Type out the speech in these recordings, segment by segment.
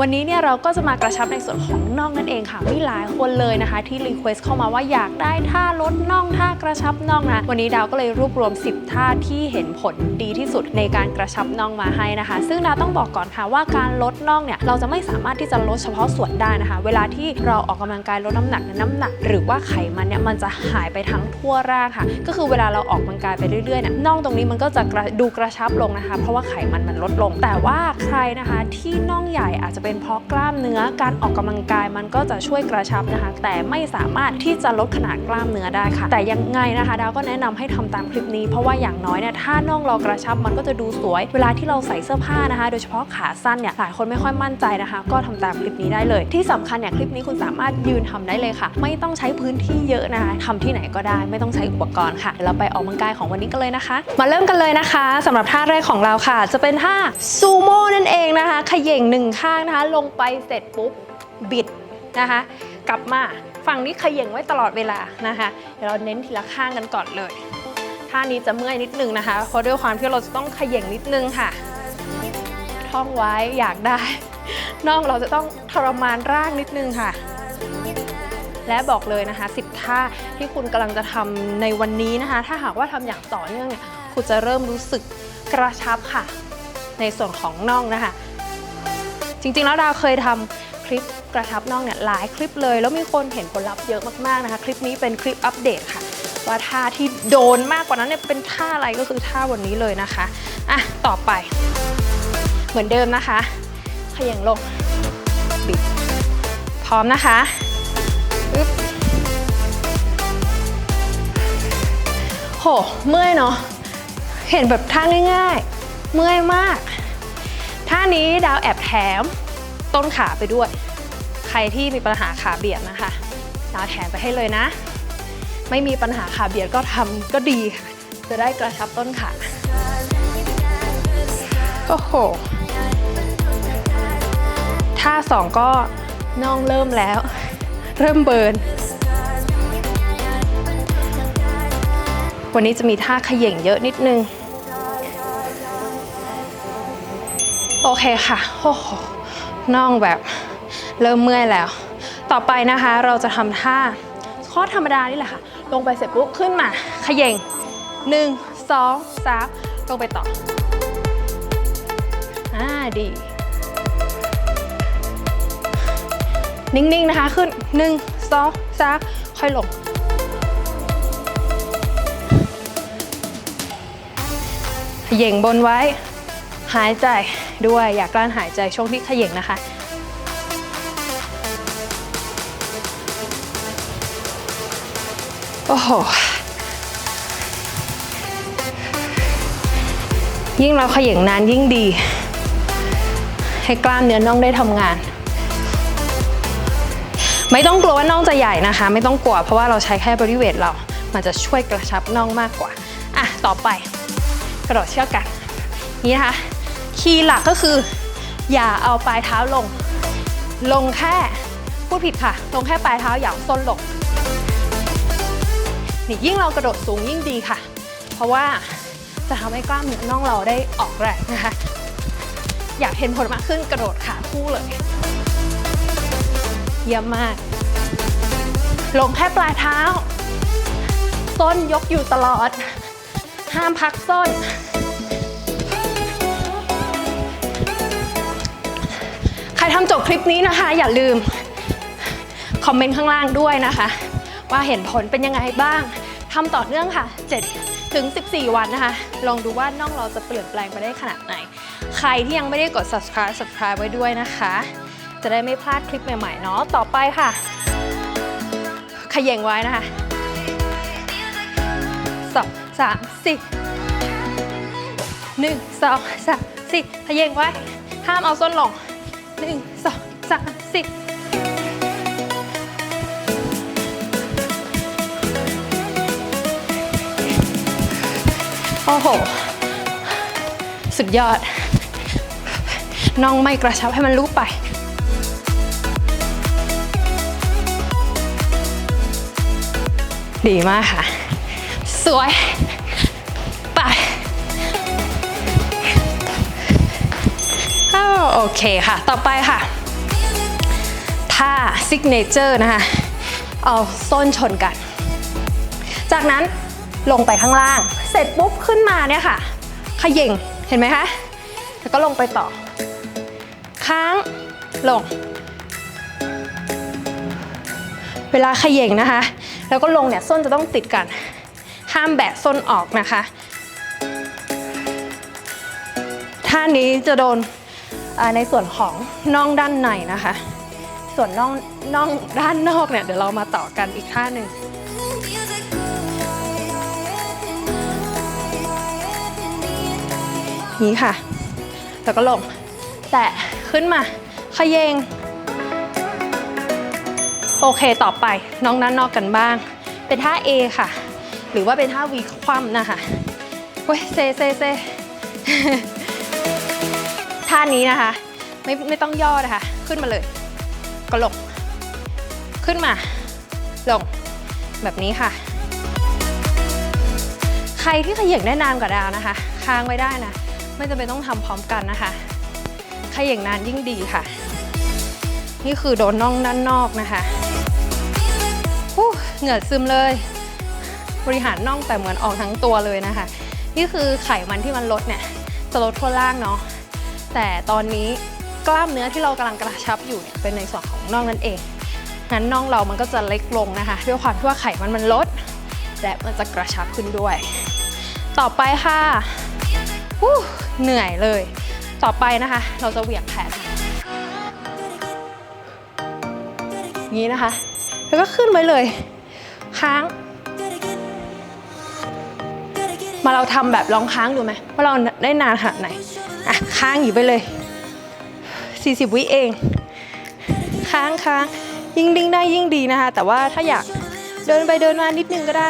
วันนี้เนี่ยเราก็จะมากระชับในส่วนของน่องนั่นเองค่ะ มีหลายคนเลยนะคะที่รีเควสเข้ามาว่าอยากได้ท่าลดน่องท่ากระชับน่องนะ วันนี้ดาวก็เลยรวบรวม 10 ท่าที่เห็นผลดีที่สุดในการกระชับน่องมาให้นะคะ ซึ่งดาวต้องบอกก่อนค่ะว่าการลดน่องเนี่ยเราจะไม่สามารถที่จะลดเฉพาะส่วนได้นะคะ เวลาที่เราออกกำลังกายลดน้ำหนักเนี่ยน้ำหนัก หรือว่าไขมันเนี่ยมันจะหายไปทั้งทั่วร่างค่ะ ก็คือเวลาเราออกกำลังกายไปเรื่อยๆเนี่ยน่องตรงนี้มันก็จะดูกระชับลงนะคะ เพราะว่าไขมันมันลดลง แต่ว่าใครนะคะที่น่องใหญ่อาจจะเป็นเพราะกล้ามเนื้อการออกกำลังกายมันก็จะช่วยกระชับนะคะ แต่ไม่สามารถที่จะลดขนาดกล้ามเนื้อได้ค่ะ แต่ยังไงนะคะดาวก็แนะนำให้ทำตามคลิปนี้ เพราะว่าอย่างน้อยเนี่ยถ้าน่องเรากระชับมันก็จะดูสวย เวลาที่เราใส่เสื้อผ้านะคะ โดยเฉพาะขาสั้นเนี่ยหลายคนไม่ค่อยมั่นใจนะคะ ก็ทำตามคลิปนี้ได้เลย ที่สำคัญเนี่ยคลิปนี้คุณสามารถยืนทำได้เลยค่ะ ไม่ต้องใช้พื้นที่เยอะนะคะทำที่ไหนก็ได้ไม่ต้องใช้อุปกรณ์ค่ะเดี๋ยวเราไปออกกำลังกายของวันนี้กันเลยนะคะ มาเริ่มกันเลยนะคะสำหรับท่าแรกของเราค่ะ จะเป็นท่าซูโม่นั่นเองนะคะขย่งหนึ่งข้างนะคะลงไปเสร็จปุ๊บบิดนะคะ กลับมาฝั่งนี้ขย่งไว้ตลอดเวลานะคะ เดี๋ยวเราเน้นทีละข้างกันก่อนเลยท่านี้จะเมื่อยนิดนึงนะคะเพราะด้วยความที่เราจะต้องขย่งนิดนึงค่ะ ท่องไว้อยากได้น่องเราจะต้องทรมานร่างนิดนึงค่ะ และบอกเลยนะคะ10ท่าที่คุณกำลังจะทำในวันนี้นะคะ ถ้าหากว่าทำอย่างต่อเนื่องเนี่ยคุณจะเริ่มรู้สึกกระชับค่ะ ในส่วนของน่องนะคะ จริงๆ แล้วดาวเคยทำคลิปกระชับน่องเนี่ยหลายคลิปเลย แล้วมีคนเห็นผลลัพธ์เยอะมากๆนะคะ คลิปนี้เป็นคลิปอัปเดตค่ะ ว่าท่าที่โดนมากกว่านั้นเนี่ยเป็นท่าอะไรก็คือท่าวันนี้เลยนะคะอะต่อไป เหมือนเดิมนะคะเขย่งลงบิดพร้อมนะคะอึ๊บโหเมื่อยเนาะเห็นแบบท่าง่ายๆ เมื่อยมาก ท่านี้ดาวแอบแถมต้นขาไปด้วย ใครที่มีปัญหาขาเบียดนะคะ ดาวแถมไปให้เลยนะ ไม่มีปัญหาขาเบียดก็ทำก็ดีค่ะ จะได้กระชับต้นขาโอ้โหท่าสองก็น่องเริ่มแล้ว เริ่มเบิร์นวันนี้จะมีท่าขย่งเยอะนิดนึง โอเคค่ะโอ้โหน่องแบบเริ่มเมื่อยแล้ว ต่อไปนะคะเราจะทำท่าข้อธรรมดานี่แหละค่ะ ลงไปเสร็จปุ๊บขึ้นมาขย่ง1 2 3ลงไปต่ออ่าดี นิ่งๆนะคะขึ้น1 2 3ค่อยลงเขย่งบนไว้ หายใจด้วยอยากลั้นหายใจช่วงที่เขย่งนะคะ โอ้โห ยิ่งเราเขย่งนานยิ่งดี ให้กล้ามเนื้อน่องได้ทำงาน ไม่ต้องกลัวว่าน่องจะใหญ่นะคะ ไม่ต้องกลัวเพราะว่าเราใช้แค่บริเวณเรา มันจะช่วยกระชับน่องมากกว่า อะ ต่อไปกระโดดเชือกกัน นี่นะคะ คีย์หลักก็คือ อย่าเอาปลายเท้าลง ลงแค่พูดผิดค่ะ ลงแค่ปลายเท้าอย่าเอาส้นลงนี่ยิ่งเรากระโดดสูงยิ่งดีค่ะ เพราะว่าจะทำให้กล้ามเนื้อน่องเราได้ออกแรงนะคะ อยากเห็นผลมากขึ้นกระโดดขาคู่เลย เยี่ยมมาก ลงแค่ปลายเท้าส้นยกอยู่ตลอด ห้ามพักส้น ทำจบคลิปนี้นะคะ อย่าลืมคอมเมนต์ข้างล่างด้วยนะคะ ว่าเห็นผลเป็นยังไงบ้างทำต่อเนื่องค่ะ 7 ถึง 14 วันนะคะ ลองดูว่าน่องเราจะเปลี่ยนแปลงไปได้ขนาดไหน ใครที่ยังไม่ได้กด subscribe subscribe ไว้ด้วยนะคะ จะได้ไม่พลาดคลิปใหม่ๆเนาะต่อไปค่ะ ขย่งไว้นะคะสองสามสี่หนึ่งสองสามสี่ขย่งไว้ ห้ามเอาส้นลง หนึ่งสองสามสี่โอ้โห สุดยอด น้องไม่กระชับให้มันรู้ไป ดีมากค่ะ สวย เคค่ะ ต่อไปค่ะท่าซิกเนเจอร์นะคะ เอาส้นชนกัน จากนั้นลงไปข้างล่าง เสร็จปุ๊บขึ้นมาเนี่ยค่ะขย่งเห็นไหมคะ แล้วก็ลงไปต่อ ค้างลง เวลาขย่งนะคะ แล้วก็ลงเนี่ยส้นจะต้องติดกัน ห้ามแบะส้นออกนะคะท่านี้จะโดน ในส่วนของน่องด้านในนะคะ ส่วนน่องน่องด้านนอกเนี่ยเดี๋ยวเรามาต่อกันอีกท่าหนึ่งนี้ค่ะ แล้วก็ลง แตะขึ้นมาขยง โอเคต่อไปน้องด้านนอกกันบ้าง เป็นท่า A ค่ะ หรือว่าเป็นท่าวีคว่ำนะคะเว้ยเซเซเซ ท่านี้นะคะ ไม่ไม่ต้องย่อนะคะ ขึ้นมาเลย ก็ลง ขึ้นมา ลง แบบนี้ค่ะ ใครที่ขย่งได้นานกว่าดาวนะคะ ค้างไว้ได้นะ ไม่จำเป็นต้องทำพร้อมกันนะคะขย่งนานยิ่งดีค่ะ นี่คือโดนน่องด้านนอกนะคะฮู้เหงื่อซึมเลย บริหารน่องแต่เหมือนออกทั้งตัวเลยนะคะ นี่คือไขมันที่มันลดเนี่ยจะลดทั่วล่างเนาะ แต่ตอนนี้กล้ามเนื้อที่เรากำลังกระชับอยู่เนี่ยเป็นในส่วนของน่องนั่นเองงั้นน่องเรามันก็จะเล็กลงนะคะด้วยความที่ว่าไขมันมันลด และมันจะกระชับขึ้นด้วย ต่อไปค่ะฮู้เหนื่อยเลย ต่อไปนะคะ เราจะเหวี่ยงแขนค่ะอย่างนี้นะคะ แล้วก็ขึ้นไว้เลย ค้าง มาเราทำแบบลองค้างดูไหมว่าเราได้นานขนาดไหน อะค้างอยู่ไปเลย 40 วิเอง ค้างค้างยิ่งดิ้งได้ยิ่งดีนะคะ แต่ว่าถ้าอยากเดินไปเดินมานิดนึงก็ได้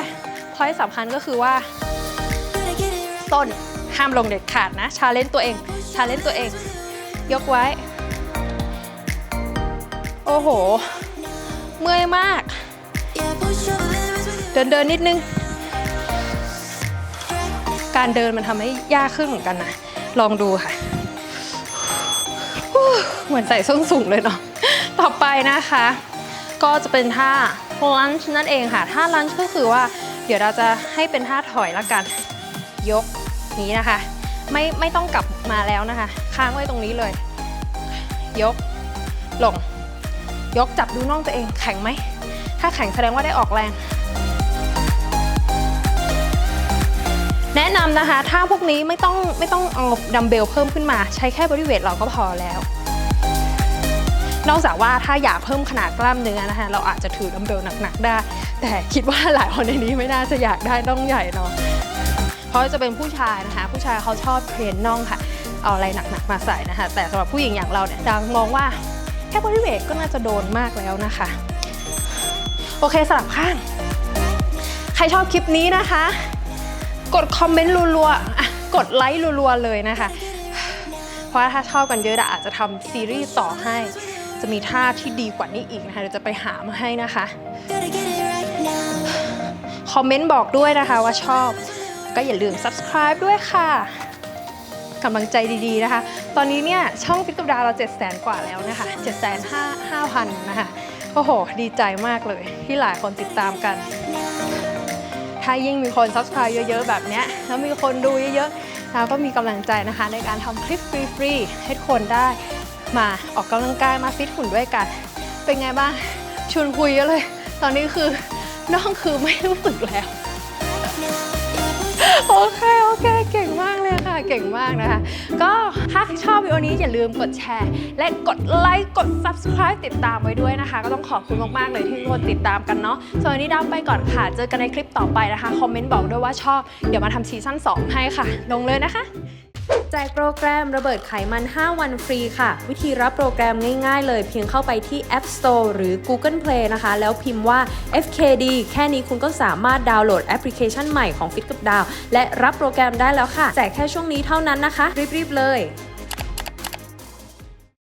พอยสำคัญก็คือว่า ต้นห้ามลงเด็ดขาดนะชาเลนจ์ตัวเองชาเลนจ์ตัวเอง ยกไว้ โอ้โห เมื่อยมาก เดินเดินนิดนึง การเดินมันทำให้ยากขึ้นเหมือนกันนะ ลองดูค่ะ เหมือนใส่ส้นสูงเลยเนาะ ต่อไปนะคะ ก็จะเป็นท่า lunge นั่นเองค่ะ ท่า lunge ก็คือว่า เดี๋ยวเราจะให้เป็นท่าถอยละกัน ยกนี้นะคะ ไม่ไม่ต้องกลับมาแล้วนะคะ ค้างไว้ตรงนี้เลย ยก ลง ยกจับดูน่องตัวเอง แข็งไหม ถ้าแข็งแสดงว่าได้ออกแรง แนะนำนะคะ ถ้าพวกนี้ไม่ต้องไม่ต้องเอาดัมเบลเพิ่มขึ้นมา ใช้แค่บริเวทเราก็พอแล้ว นอกจากว่าถ้าอยากเพิ่มขนาดกล้ามเนื้อนะคะ เราอาจจะถือดัมเบลหนักๆได้ แต่คิดว่าหลายคนในนี้ไม่น่าจะอยากได้น่องใหญ่เนาะเพราะจะเป็นผู้ชายนะคะ ผู้ชายเขาชอบเทรนน่องค่ะ เอาอะไรหนักๆมาใส่นะคะ แต่สำหรับผู้หญิงอย่างเราเนี่ยดังมองว่าแค่บริเวทก็น่าจะโดนมากแล้วนะคะ โอเคสลับข้าง ใครชอบคลิปนี้นะคะ กดคอมเมนต์รัวๆอะกดไลค์รัวๆ เลยนะคะ เพราะถ้าชอบกันเยอะอะอาจจะทำซีรีส์ต่อให้ จะมีท่าที่ดีกว่านี้อีกนะคะเดี๋ยวจะไปหามาให้นะคะ คอมเมนต์บอกด้วยนะคะว่าชอบ ก็อย่าลืม subscribe ด้วยค่ะกำลังใจดีๆนะคะ ตอนนี้เนี่ยช่องฟิตกับดาวเรา7 0 0 0 0กว่าแล้วนะคะ7 5 5 0 0 0นะคะ โอ้โห ดีใจมากเลยที่หลายคนติดตามกัน ถ้ายิ่งมีคน subscribe เยอะ ๆ แบบเนี้ยแล้วมีคนดูเยอะๆเราก็มีกำลังใจนะคะ ในการทำคลิปฟรีๆให้คนได้มาออกกำลังกายมาฟิตหุ่นด้วยกัน เป็นไงบ้างชวนคุยเยอะเลย ตอนนี้คือน้องคือไม่รู้สึกแล้ว โอเค มากนะคะ ก็ถ้าชอบวิดีโอนี้อย่าลืมกดแชร์ และกดไลค์กด subscribe ติดตามไว้ด้วยนะคะ ก็ต้องขอบคุณมากๆเลยที่ทุกคนติดตามกันเนาะส่วนวันนี้ดาวไปก่อนค่ะ เจอกันในคลิปต่อไปนะคะ คอมเมนต์บอกด้วยว่าชอบ เดี๋ยวมาทำซีซั่น2ให้ค่ะ ลงเลยนะคะ แจกโปรแกรมระเบิดไขมัน 5 วันฟรีค่ะ วิธีรับโปรแกรมง่ายๆ เลยเพียงเข้าไปที่ App Store หรือ Google Play นะคะ แล้วพิมพ์ว่า FKD แค่นี้คุณก็สามารถดาวน์โหลดแอปพลิเคชันใหม่ของ Fit กับดาวและรับโปรแกรมได้แล้วค่ะ แจกแค่ช่วงนี้เท่านั้นนะคะ รีบๆเลย